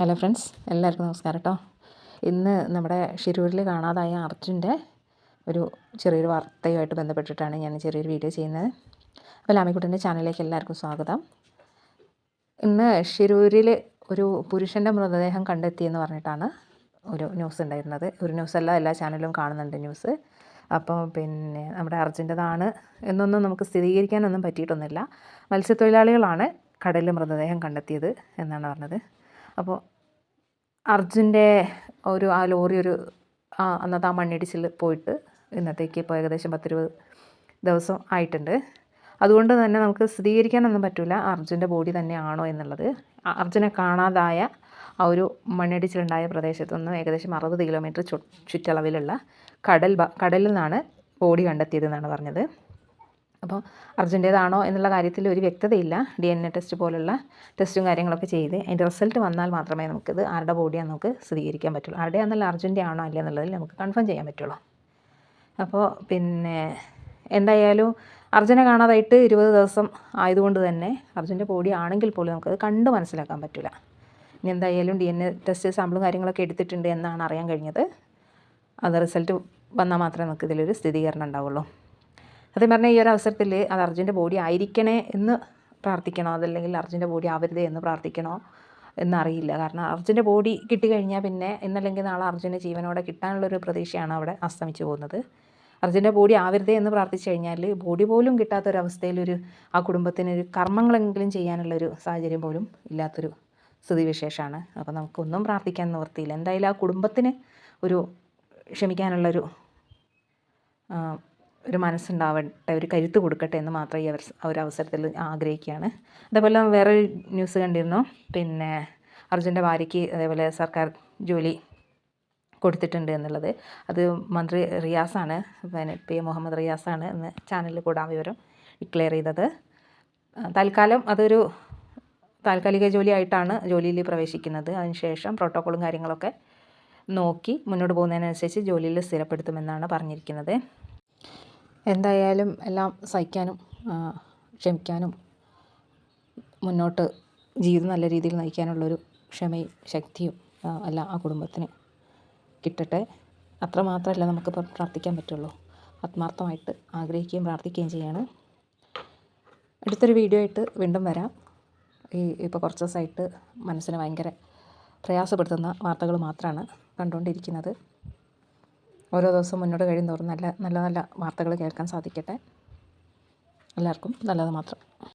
Hello friends എല്ലാവർക്കും നമസ്കാരം കേട്ടോ ഇന്ന് നമ്മുടെ ഷിരൂരിൽ കാണാതായ അർജുന്റെ ഒരു ചെറിയൊരു വാർത്തയുമായിട്ട് ബന്ധപ്പെട്ടിട്ടാണ് ഞാൻ ചെറിയൊരു വീഡിയോ ചെയ്യുന്നത്. അപ്പോൾ ലാമിക്കുട്ടന്റെ ചാനലിലേക്ക് എല്ലാവർക്കും സ്വാഗതം. ഇന്ന് ഷിരൂരിൽ ഒരു പുരുഷന്റെ മൃതദേഹം കണ്ടെത്തിയെന്ന് പറഞ്ഞിട്ടാണ് ഒരു ന്യൂസ് ഉണ്ടായിരുന്നത്. ഒരു ന്യൂസ് അല്ല എല്ലാ ചാനലിലും കാണുന്നുണ്ട് ന്യൂസ്. അപ്പോൾ പിന്നെ നമ്മുടെ അർജുന്റെതാണ് എന്നൊന്നും നമുക്ക് സ്ഥിരീകരിക്കാനൊന്നും പറ്റിയിട്ടൊന്നുമില്ല. മത്സ്യത്തൊഴിലാളികളാണ് കടലിൽ മൃതദേഹം കണ്ടെത്തിയത് എന്നാണ് പറഞ്ഞത്. അപ്പോൾ അർജുന്റെ ഒരു ആ ലോറി ഒരു ആ അന്നത്തെ ആ മണ്ണിടിച്ചിൽ പോയിട്ട് ഇന്നത്തേക്ക് ഇപ്പോൾ ഏകദേശം പത്തിരുപത് ദിവസം ആയിട്ടുണ്ട്. അതുകൊണ്ട് തന്നെ നമുക്ക് സ്ഥിരീകരിക്കാനൊന്നും പറ്റില്ല അർജുന്റെ ബോഡി തന്നെയാണോ എന്നുള്ളത്. അർജുനെ കാണാതായ ആ ഒരു മണ്ണിടിച്ചിലുണ്ടായ പ്രദേശത്തു നിന്ന് ഏകദേശം അറുപത് കിലോമീറ്റർ ചുറ്റളവിലുള്ള കടൽ കടലിൽ നിന്നാണ് ബോഡി കണ്ടെത്തിയതെന്നാണ് പറഞ്ഞത്. അപ്പോൾ അർജന്റേതാണോ എന്നുള്ള കാര്യത്തിൽ ഒരു വ്യക്തതയില്ല. ഡി എൻ എ ടെസ്റ്റ് പോലുള്ള ടെസ്റ്റും കാര്യങ്ങളൊക്കെ ചെയ്ത് അതിന്റെ റിസൾട്ട് വന്നാൽ മാത്രമേ നമുക്കിത് ആരുടെ ബോഡിയാണെന്ന് നമുക്ക് സ്ഥിരീകരിക്കാൻ പറ്റുള്ളൂ. ആരുടെ എന്നല്ല അർജന്റ് ആണോ അല്ല എന്നുള്ളതിൽ നമുക്ക് കൺഫേം ചെയ്യാൻ പറ്റുള്ളൂ. അപ്പോൾ പിന്നെ എന്തായാലും അർജുനെ കാണാതായിട്ട് ഇരുപത് ദിവസം ആയതുകൊണ്ട് തന്നെ അർജുന്റെ ബോഡി ആണെങ്കിൽ പോലും നമുക്കത് കണ്ട് മനസ്സിലാക്കാൻ പറ്റില്ല. ഇനി എന്തായാലും ഡി എൻ എ ടെസ്റ്റ് സാമ്പിളും കാര്യങ്ങളൊക്കെ എടുത്തിട്ടുണ്ട് എന്നാണ് അറിയാൻ കഴിഞ്ഞത്. അത് റിസൾട്ട് വന്നാൽ മാത്രമേ നമുക്ക് ഇതിലൊരു സ്ഥിരീകരണം ഉണ്ടാവുള്ളൂ. സത്യം പറഞ്ഞാൽ ഈ ഒരു അവസരത്തിൽ അത് അർജുന്റെ ബോഡി ആയിരിക്കണേ എന്ന് പ്രാർത്ഥിക്കണോ? അതല്ലെങ്കിൽ അർജുന്റെ ബോഡി ആവരുതേ എന്ന് പ്രാർത്ഥിക്കണോ? എന്നറിയില്ല. കാരണം അർജുന്റെ ബോഡി കിട്ടിക്കഴിഞ്ഞാൽ പിന്നെ ഇന്നല്ലെങ്കിൽ നാളെ അർജുന്റെ ജീവനോടെ കിട്ടാനുള്ളൊരു പ്രതീക്ഷയാണ് അവിടെ അസ്തമിച്ചു പോകുന്നത്. അർജുന്റെ ബോഡി ആവരുതേ എന്ന് പ്രാർത്ഥിച്ചു കഴിഞ്ഞാൽ ബോഡി പോലും കിട്ടാത്തൊരവസ്ഥയിലൊരു ആ കുടുംബത്തിനൊരു കർമ്മങ്ങളെങ്കിലും ചെയ്യാനുള്ളൊരു സാഹചര്യം പോലും ഇല്ലാത്തൊരു സ്ഥിതിവിശേഷമാണ്. അപ്പോൾ നമുക്കൊന്നും പ്രാർത്ഥിക്കാൻ നിവർത്തിയില്ല എന്തായാലും ആ കുടുംബത്തിന് ഒരു ക്ഷമിക്കാനുള്ളൊരു ഒരു മനസ്സുണ്ടാവട്ടെ ഒരു കരുത്ത് കൊടുക്കട്ടെ എന്ന് മാത്രമേ ഈ ഒരു അവസരത്തിൽ ആഗ്രഹിക്കുകയാണ്. അതേപോലെ വേറെ ന്യൂസ് കണ്ടിരുന്നു. പിന്നെ അർജുന്റെ ഭാര്യയ്ക്ക് അതേപോലെ സർക്കാർ ജോലി കൊടുത്തിട്ടുണ്ട് എന്നുള്ളത്. അത് മന്ത്രി റിയാസാണ് പിന്നെ പി മുഹമ്മദ് റിയാസാണ് എന്ന് ചാനലിൽ കൂടെ ആ വിവരം ഡിക്ലെയർ ചെയ്തത്. തൽക്കാലം അതൊരു താൽക്കാലിക ജോലിയായിട്ടാണ് ജോലിയിൽ പ്രവേശിക്കുന്നത്. അതിനുശേഷം പ്രോട്ടോക്കോളും കാര്യങ്ങളൊക്കെ നോക്കി മുന്നോട്ട് പോകുന്നതിനനുസരിച്ച് ജോലിയിൽ സ്ഥിരപ്പെടുത്തുമെന്നാണ് പറഞ്ഞിരിക്കുന്നത്. എന്തായാലും എല്ലാം സഹിക്കാനും ക്ഷമിക്കാനും മുന്നോട്ട് ജീവിതം നല്ല രീതിയിൽ നയിക്കാനുള്ളൊരു ക്ഷമയും ശക്തിയും എല്ലാം ആ കുടുംബത്തിന് കിട്ടട്ടെ. അത്രമാത്രമല്ല നമുക്കിപ്പോൾ പ്രാർത്ഥിക്കാൻ പറ്റുള്ളൂ. ആത്മാർത്ഥമായിട്ട് ആഗ്രഹിക്കുകയും പ്രാർത്ഥിക്കുകയും ചെയ്യാണ്. അടുത്തൊരു വീഡിയോ ആയിട്ട് വീണ്ടും വരാം. ഈ ഇപ്പോൾ കുറച്ച് ദിവസമായിട്ട് മനസ്സിന് ഭയങ്കര പ്രയാസപ്പെടുത്തുന്ന വാർത്തകൾ മാത്രമാണ് കണ്ടുകൊണ്ടിരിക്കുന്നത്. ഓരോ ദിവസം മുന്നോട്ട് കഴിയുന്നവർ നല്ല നല്ല നല്ല വാർത്തകൾ കേൾക്കാൻ സാധിക്കട്ടെ. എല്ലാവർക്കും നല്ലത് മാത്രം.